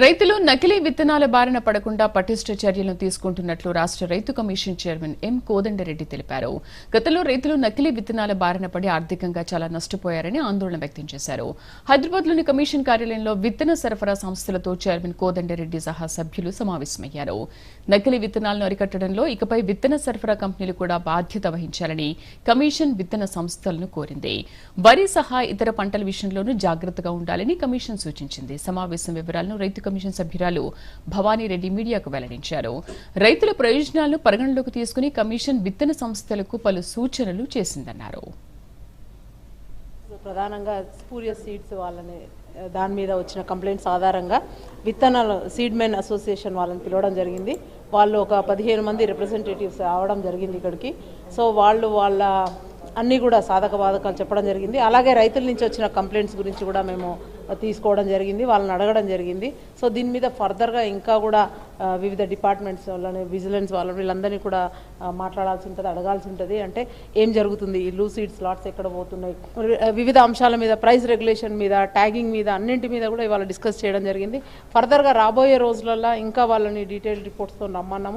రైతులు నకిలీ విత్తనాల బారిన పడకుండా పటిష్ట చర్యలను తీసుకుంటున్నట్లు రాష్ట్ర రైతు కమిషన్ చైర్మన్ ఎం కోదండరెడ్డి తెలిపారు. గతంలో రైతులు నకిలీ విత్తనాల బారిన పడి ఆర్థికంగా చాలా నష్టపోయారని ఆందోళన వ్యక్తం చేశారు. హైదరాబాద్లోని కమిషన్ కార్యాలయంలో విత్తన సరఫరా సంస్థలతో చైర్మన్ కోదండరెడ్డి సహా సభ్యులు సమావేశమయ్యారు. నకిలీ విత్తనాలను అరికట్టడంలో ఇకపై విత్తన సరఫరా కంపెనీలు కూడా బాధ్యత వహించాలని కమిషన్ విత్తన సంస్థలను కోరింది. వరి సహా ఇతర పంటల విషయంలోనూ జాగ్రత్తగా ఉండాలని కమిషన్ సూచించింది. సమావేశం వివరాలను రైతు కమిషన్ సభ్యురాలు భవానీ రెడ్డి మీడియాకు వెల్లడించారు. రైతుల ప్రయోజనాలను పరిగణలోకి తీసుకుని కమిషన్ విత్తన సంస్థలకు పలు సూచనలు చేసిందన్నారు. ప్రధానంగా స్పూరియస్ సీడ్స్ వాళ్ళని దాని మీద వచ్చిన కంప్లైంట్స్ ఆధారంగా విత్తనాలు సీడ్ మెన్ అసోసియేషన్ వాళ్ళని పిలవడం జరిగింది. వాళ్ళు ఒక పదిహేను మంది రిప్రజెంటేటివ్స్ రావడం జరిగింది ఇక్కడికి. సో వాళ్ళు వాళ్ళ అన్నీ కూడా సాధక బాధకాలు చెప్పడం జరిగింది. అలాగే రైతుల నుంచి వచ్చిన కంప్లైంట్స్ గురించి కూడా మేము తీసుకోవడం జరిగింది వాళ్ళని అడగడం జరిగింది. సో దీని మీద ఫర్దర్గా ఇంకా కూడా వివిధ డిపార్ట్మెంట్స్ వాళ్ళని విజిలెన్స్ వాళ్ళని వీళ్ళందరినీ కూడా మాట్లాడాల్సి ఉంటుంది అడగాల్సి ఉంటుంది అంటే ఏం జరుగుతుంది? ఈ లూసీడ్ స్లాట్స్ ఎక్కడ పోతున్నాయి? వివిధ అంశాల మీద ప్రైస్ రెగ్యులేషన్ మీద ట్యాగింగ్ మీద అన్నింటి మీద కూడా ఇవాళ డిస్కస్ చేయడం జరిగింది. ఫర్దర్గా రాబోయే రోజులలో ఇంకా వాళ్ళని డీటెయిల్ రిపోర్ట్స్తో రమ్మన్నాము.